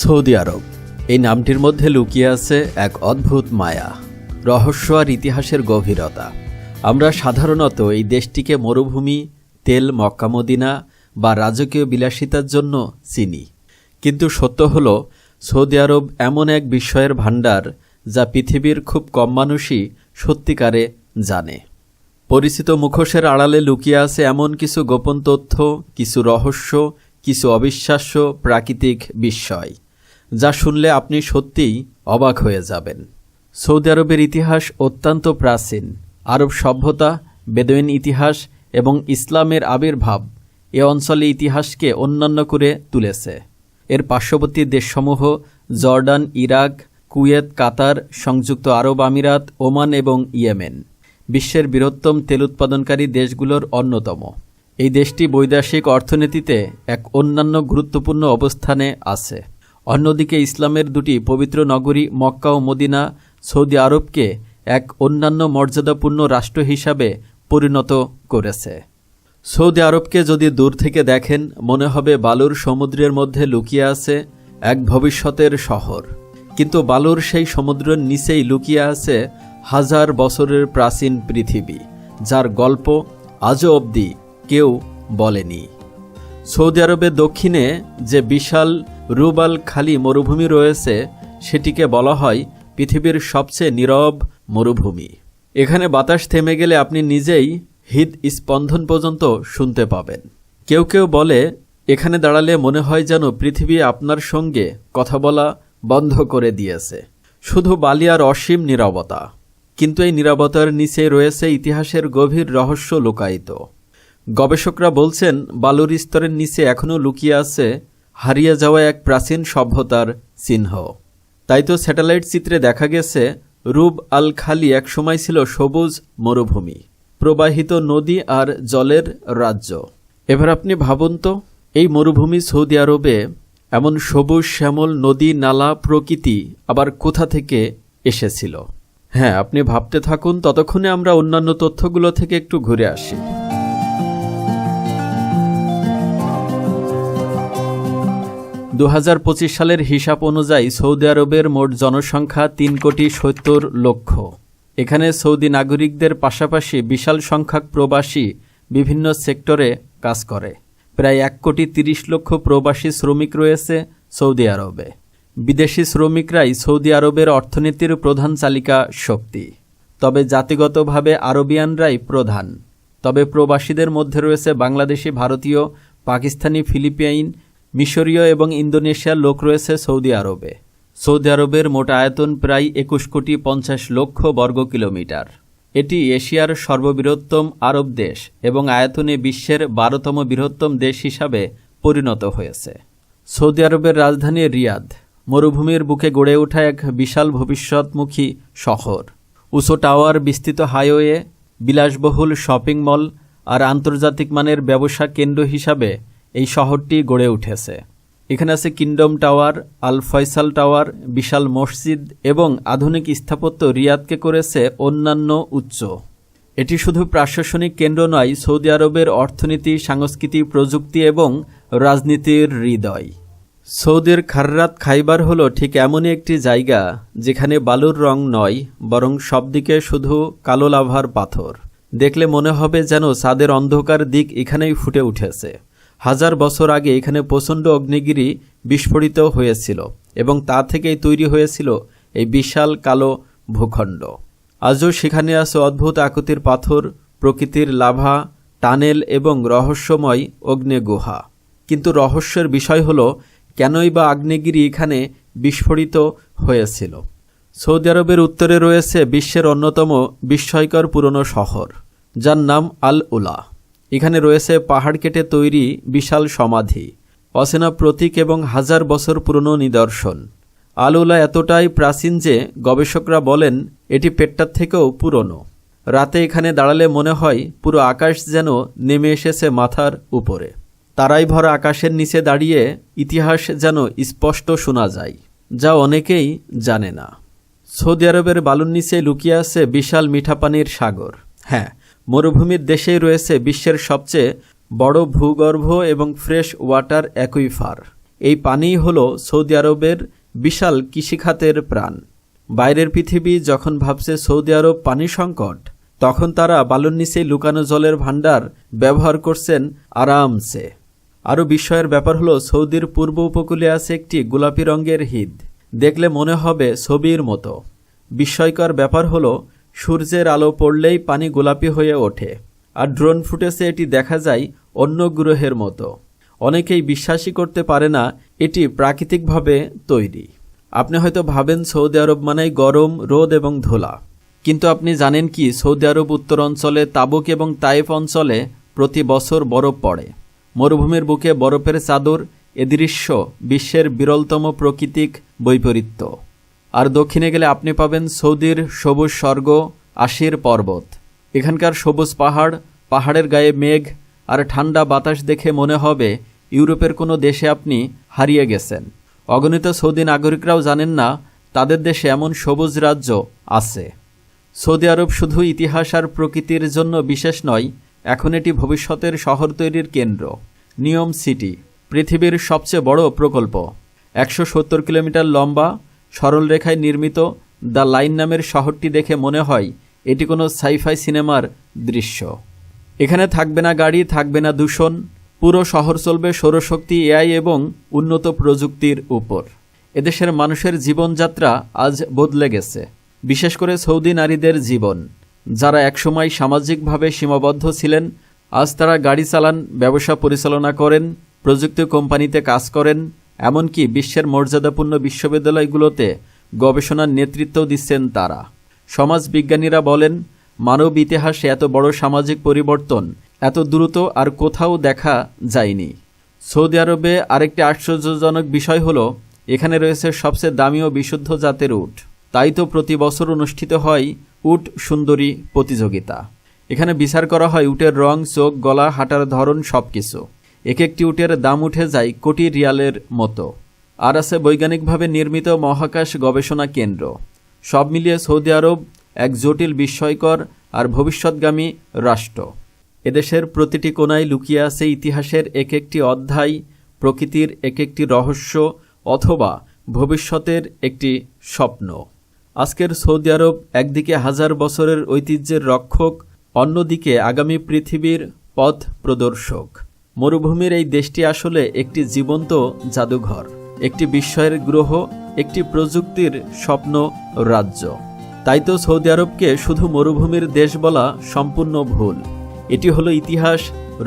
Saudi আরব। এই নামটির মধ্যে লুকিয়ে আছে এক অদ্ভুত মায়া, রহস্য আর ইতিহাসের গভীরতা। আমরা সাধারণত এই দেশটিকে মরুভূমি, তেল মক্কামদিনা বা রাজকীয় বিলাসিতার জন্য চিনি। কিন্তু সত্য হল, সৌদি আরব এমন এক বিস্ময়ের ভাণ্ডার যা পৃথিবীর খুব কম মানুষই সত্যিকারে জানে। পরিচিত মুখোশের আড়ালে লুকিয়ে আছে এমন কিছু গোপন তথ্য, কিছু রহস্য, কিছু অবিশ্বাস্য প্রাকৃতিক বিস্ময়। যা শুনলে আপনি সত্যিই অবাক হয়ে যাবেন। সৌদি আরবের ইতিহাস অত্যন্ত প্রাচীন। আরব সভ্যতা, বেদুইন ইতিহাস এবং ইসলামের আবির্ভাব এ অঞ্চলে ইতিহাসকে অন্যান্য করে তুলেছে। এর পার্শ্ববর্তী দেশসমূহ জর্ডান, ইরাক, কুয়েত, কাতার, সংযুক্ত আরব আমিরাত, ওমান এবং ইয়েমেন। বিশ্বের বৃহত্তম তেল উৎপাদনকারী দেশগুলোর অন্যতম। এই দেশটি বৈদেশিক অর্থনীতিতে এক অন্যান্য গুরুত্বপূর্ণ অবস্থানে আছে। অন্যদিকে ইসলামের দুটি পবিত্র নগরী মক্কা ও মদিনা সৌদি আরবকে এক অন্যান্য মর্যাদাপূর্ণ রাষ্ট্র হিসাবে পরিণত করেছে। সৌদি আরবকে যদি দূর থেকে দেখেন, মনে হবে বালুর সমুদ্রের মধ্যে লুকিয়ে আছে এক ভবিষ্যতের শহর। কিন্তু বালুর সেই সমুদ্রের নিচেই লুকিয়ে আছে হাজার বছরের প্রাচীন পৃথিবী, যার গল্প আজও অবধি কেউ বলেনি। সৌদি আরবের দক্ষিণে যে বিশাল রুবাল খালি মরুভূমি রয়েছে, সেটিকে বলা হয় পৃথিবীর সবচেয়ে নীরব মরুভূমি। এখানে বাতাস থেমে গেলে আপনি নিজেই হৃদ স্পন্দন পর্যন্ত শুনতে পাবেন। কেউ কেউ বলে, এখানে দাঁড়ালে মনে হয় যেন পৃথিবী আপনার সঙ্গে কথা বলা বন্ধ করে দিয়েছে। শুধু বালি আর অসীম নীরবতা। কিন্তু এই নীরবতার নিচে রয়েছে ইতিহাসের গভীর রহস্য লুকায়িত। গবেষকরা বলছেন, বালুর স্তরের নিচে এখনও লুকিয়ে আছে হারিয়ে যাওয়া এক প্রাচীন সভ্যতার চিহ্ন। তাই তো স্যাটেলাইট চিত্রে দেখা গেছে রুব আল খালি এক সময় ছিল সবুজ মরুভূমি, প্রবাহিত নদী আর জলের রাজ্য। এবার আপনি ভাবুন তো, এই মরুভূমি সৌদি আরবে এমন সবুজ শ্যামল নদী নালা প্রকৃতি আবার কোথা থেকে এসেছিল? হ্যাঁ আপনি ভাবতে থাকুন, ততক্ষণে আমরা অন্যান্য তথ্যগুলো থেকে একটু ঘুরে আসি। দু হাজার পঁচিশ সালের হিসাব অনুযায়ী সৌদি আরবের মোট জনসংখ্যা তিন কোটি সত্তর লক্ষ। এখানে সৌদি নাগরিকদের পাশাপাশি বিশাল সংখ্যক প্রবাসী বিভিন্ন সেক্টরে কাজ করে। প্রায় এক কোটি তিরিশ লক্ষ প্রবাসী শ্রমিক রয়েছে সৌদি আরবে। বিদেশি শ্রমিকরাই সৌদি আরবের অর্থনীতির প্রধান চালিকা শক্তি। তবে জাতিগতভাবে আরবিয়ানরাই প্রধান। তবে প্রবাসীদের মধ্যে রয়েছে বাংলাদেশি, ভারতীয়, পাকিস্তানি ফিলিপাইন মিশরীয় এবং ইন্দোনেশিয়ার লোক রয়েছে সৌদি আরবে। সৌদি আরবের মোট আয়তন প্রায় একুশ কোটি পঞ্চাশ লক্ষ বর্গ কিলোমিটার। এটি এশিয়ার সর্ববৃহত্তম আরব দেশ এবং আয়তনে বিশ্বের বারোতম বৃহত্তম দেশ হিসাবে পরিণত হয়েছে। সৌদি আরবের রাজধানী রিয়াদ মরুভূমির বুকে গড়ে ওঠা এক বিশাল ভবিষ্যৎমুখী শহর। উঁচু টাওয়ার, বিস্তৃত হাইওয়ে, বিলাসবহুল শপিং মল আর আন্তর্জাতিক মানের ব্যবসা কেন্দ্র হিসাবে এই শহরটি গড়ে উঠেছে। এখানে আছে kingdom tower Al Faisal tower, বিশাল মসজিদ এবং আধুনিক স্থাপত্য রিয়াদকে করেছে অন্যান্য উচ্চ এটি শুধু প্রশাসনিক কেন্দ্র নয়, সৌদি আরবের অর্থনীতি সংস্কৃতি প্রযুক্তি এবং রাজনীতির হৃদয়। সৌদির খাররাত খাইবার হলো ঠিক এমনই একটি জায়গা যেখানে বালুর রং নয়, বরং সবদিকে শুধু কালো লাভার পাথর। দেখলে মনে হবে যেন সাদের অন্ধকার দিক এখানেই ফুটে উঠেছে। হাজার বছর আগে এখানে প্রচণ্ড অগ্নিগিরি বিস্ফোরিত হয়েছিল এবং তা থেকেই তৈরি হয়েছিল এই বিশাল কালো ভূখণ্ড। আজও সেখানে আছে অদ্ভুত আকৃতির পাথর, প্রকৃতির লাভা, টানেল এবং রহস্যময় অগ্নে গুহা কিন্তু রহস্যের বিষয় হল, কেনই বা আগ্নেয়গিরি এখানে বিস্ফোরিত হয়েছিল? সৌদি আরবের উত্তরে রয়েছে বিশ্বের অন্যতম বিস্ময়কর পুরনো শহর, যার নাম আল উলা এখানে রয়েছে পাহাড় কেটে তৈরি বিশাল সমাধি, অচেনা প্রতীক এবং হাজার বছর পুরনো নিদর্শন। আলুলা এতটাই প্রাচীন যে গবেষকরা বলেন এটি পেটটার থেকেও পুরনো। রাতে এখানে দাঁড়ালে মনে হয় পুরো আকাশ যেন নেমে এসেছে মাথার উপরে। তারাই ভরা আকাশের নিচে দাঁড়িয়ে ইতিহাস যেন স্পষ্ট শোনা যায়, যা অনেকেই জানে না। সৌদি আরবের বালুর নিচে লুকিয়ে আছে বিশাল মিঠা পানির সাগর। হ্যাঁ মরুভূমির দেশেই রয়েছে বিশ্বের সবচেয়ে বড় ভূগর্ভ এবং ফ্রেশ ওয়াটার অ্যাকুইফার। এই পানিই হল সৌদি আরবের বিশাল কৃষিখাতের প্রাণ। বাইরের পৃথিবী যখন ভাবছে সৌদি আরব পানি সংকট, তখন তারা বালুর নিচেই লুকানো জলের ভাণ্ডার ব্যবহার করছেন আরামসে। আরও বিস্ময়ের ব্যাপার হলো, সৌদির পূর্ব উপকূলে আছে একটি গোলাপি রঙের হ্রদ দেখলে মনে হবে ছবির মতো। বিস্ময়কর ব্যাপার হলো সূর্যের আলো পড়লেই পানি গোলাপি হয়ে ওঠে, আর ড্রোন ফুটেজে এটি দেখা যায় অন্য গ্রহের মতো। অনেকেই বিশ্বাসই করতে পারে না এটি প্রাকৃতিকভাবে তৈরি। আপনি হয়তো ভাবেন সৌদি আরব মানেই গরম, রোদ এবং ধোলা। কিন্তু আপনি জানেন কি, সৌদি আরব উত্তর অঞ্চলে, তাবুক এবং তাইফ অঞ্চলে প্রতি বছর বরফ পড়ে। মরুভূমির বুকে বরফের চাদর, এ দৃশ্য বিশ্বের বিরলতম প্রাকৃতিক বৈপরীত্য। আর দক্ষিণে গেলে আপনি পাবেন সৌদির সবুজ স্বর্গ, আশির পর্বত। এখানকার সবুজ পাহাড়, পাহাড়ের গায়ে মেঘ আর ঠান্ডা বাতাস দেখে মনে হবে ইউরোপের কোনো দেশে আপনি হারিয়ে গেছেন। অগণিত সৌদি নাগরিকরাও জানেন না, তাদের দেশে এমন সবুজ রাজ্য আছে। সৌদি আরব শুধু ইতিহাস আর প্রকৃতির জন্য বিশেষ নয়, এখন এটি ভবিষ্যতের শহর তৈরির কেন্দ্র। নিয়ম সিটি, পৃথিবীর সবচেয়ে বড় প্রকল্প। একশো সত্তর কিলোমিটার লম্বা সরল রেখায় নির্মিত দ্য লাইন নামের শহরটি দেখে মনে হয় এটি কোনো সাইফাই সিনেমার দৃশ্য। এখানে থাকবে না গাড়ি, থাকবে না দূষণ, পুরো শহর চলবে সৌরশক্তি, এআই এবং উন্নত প্রযুক্তির উপর। এদেশের মানুষের জীবনযাত্রা আজ বদলে গেছে, বিশেষ করে সৌদি নারীদের জীবন। যারা একসময় সামাজিকভাবে সীমাবদ্ধ ছিলেন, আজ তারা গাড়ি চালান, ব্যবসা পরিচালনা করেন, প্রযুক্তি কোম্পানিতে কাজ করেন এমনকি বিশ্বের মর্যাদাপূর্ণ বিশ্ববিদ্যালয়গুলোতে গবেষণার নেতৃত্ব দিচ্ছেন তারা। সমাজ বিজ্ঞানীরা বলেন, মানব ইতিহাসে এত বড় সামাজিক পরিবর্তন এত দ্রুত আর কোথাও দেখা যায়নি। সৌদি আরবে আরেকটি আশ্চর্যজনক বিষয় হলো, এখানে রয়েছে সবচেয়ে দামি ও বিশুদ্ধ জাতের উট। তাই তো প্রতি বছর অনুষ্ঠিত হয় উট সুন্দরী প্রতিযোগিতা। এখানে বিচার করা হয় উটের রং, চোখ, গলা, হাঁটার ধরন সবকিছু। এক একটি উটের দাম উঠে যায় কোটি রিয়ালের মতো। আর আছে বৈজ্ঞানিকভাবে নির্মিত মহাকাশ গবেষণা কেন্দ্র। সব মিলিয়ে সৌদি আরব এক জটিল বিস্ময়কর আর ভবিষ্যৎগামী রাষ্ট্র। এদেশের প্রতিটি কোনায় লুকিয়ে আছে ইতিহাসের এক একটি অধ্যায়, প্রকৃতির এক একটি রহস্য অথবা ভবিষ্যতের একটি স্বপ্ন। আজকের সৌদি আরব একদিকে হাজার বছরের ঐতিহ্যের রক্ষক, অন্যদিকে আগামী পৃথিবীর পথ প্রদর্শক। মরুভূমির এই দেশটি আসলে একটি জীবন্ত জাদুঘর, একটি বিস্ময়ের গ্রহ, একটি প্রযুক্তির স্বপ্ন রাজ্য। তাই তো সৌদি আরবকে শুধু মরুভূমির দেশ বলা সম্পূর্ণ ভুল। এটি হলো ইতিহাস,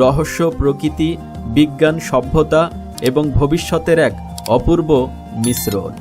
রহস্য, প্রকৃতি, বিজ্ঞান, সভ্যতা এবং ভবিষ্যতের এক অপূর্ব মিশ্রণ।